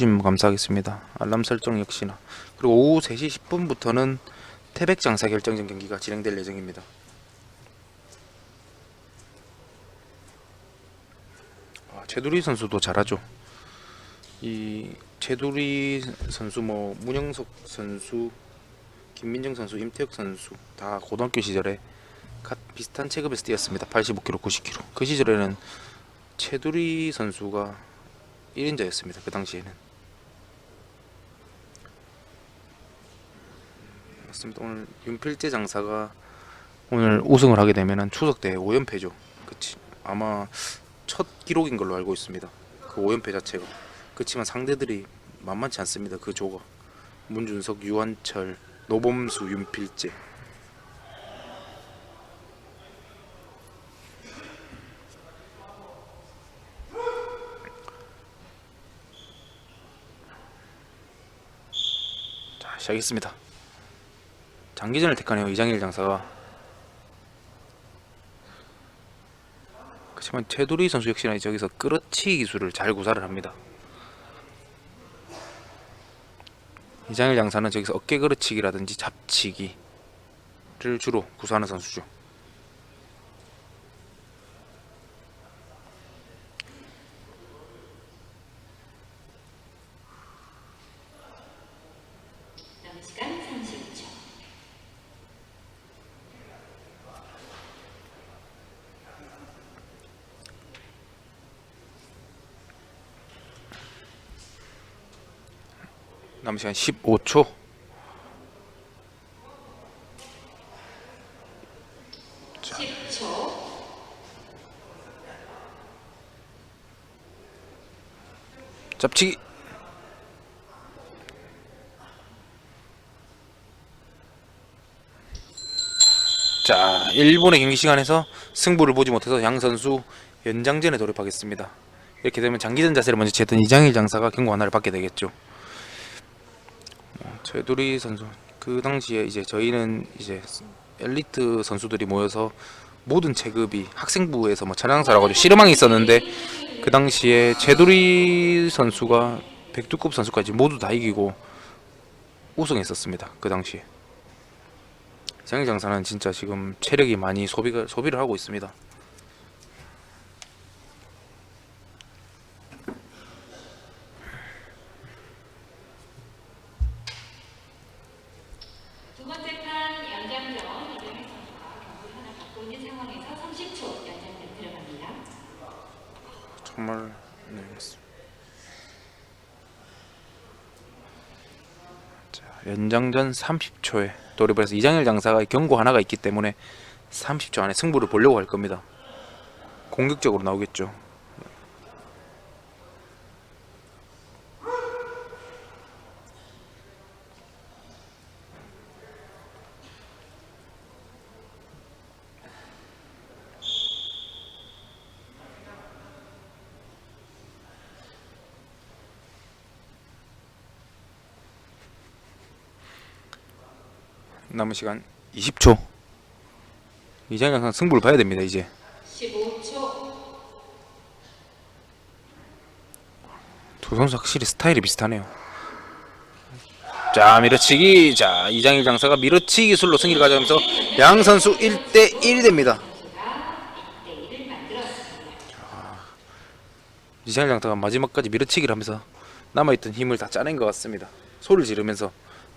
좀 감사하겠습니다. 알람 설정 역시나. 그리고 오후 3시 10분부터는 태백 장사 결정전 경기가 진행될 예정입니다. 아, 최두리 선수도 잘하죠. 이 최두리 선수 뭐 문영석 선수, 김민정 선수, 임태혁 선수 다 고등학교 시절에 갓 비슷한 체급에서 뛰었습니다. 85kg, 90kg. 그 시절에는 최두리 선수가 1인자였습니다. 그 당시에는. 맞습니다. 오늘 윤필재 장사가 오늘 우승을 하게 되면은 추석 때 5연패죠. 그치. 아마 첫 기록인 걸로 알고 있습니다. 그 5연패 자체가. 그렇지만 상대들이 만만치 않습니다. 그 조가. 문준석, 유한철, 노범수, 윤필재. 자, 시작했습니다. 장기전을 택하네요. 이장일 장사가. 그렇지만 최두리 선수 역시나 저기서 끌어치기 기술을 잘 구사를 합니다. 이장일 장사는 저기서 어깨 끌어치기라든지 잡치기를 주로 구사하는 선수죠. 남은 시간 15초. 자. 10초. 잡치기. 자, 1분의 경기 시간에서 승부를 보지 못해서 양 선수 연장전에 돌입하겠습니다. 이렇게 되면 장기전 자세를 먼저 취했던 이장일 장사가 경고 하나를 받게 되겠죠. 어, 최두리 선수 그 당시에 이제 저희는 이제 엘리트 선수들이 모여서 모든 체급이 학생부에서 뭐 차량사라고 하죠 씨름왕이 있었는데 그 당시에 최두리 선수가 백두급 선수까지 모두 다 이기고 우승했었습니다. 그 당시에 장일 장사는 진짜 지금 체력이 많이 소비가 소비를 하고 있습니다. 두 번째 판 연장전 이정희 선수가 경기 하나 갖고 있는 상황에서 30초 연장전 들어갑니다. 정말 네. 자, 연장전 30초에 돌입을 해서 이장일 장사가 경고 하나가 있기 때문에 30초 안에 승부를 보려고 할 겁니다. 공격적으로 나오겠죠. 남은 시간 20초. 이장일 장사 승부를 봐야 됩니다. 이제 15초. 두 선수 확실히 스타일이 비슷하네요. 자 밀어치기 자 이장일 장사가 밀어치기 기술로 승리를 가져가면서 양 선수 1대 1이 됩니다. 네, 1을 만들었습니다. 이장일 장사가 마지막까지 밀어치기를 하면서 남아있던 힘을 다 짜낸 것 같습니다. 소리를 지르면서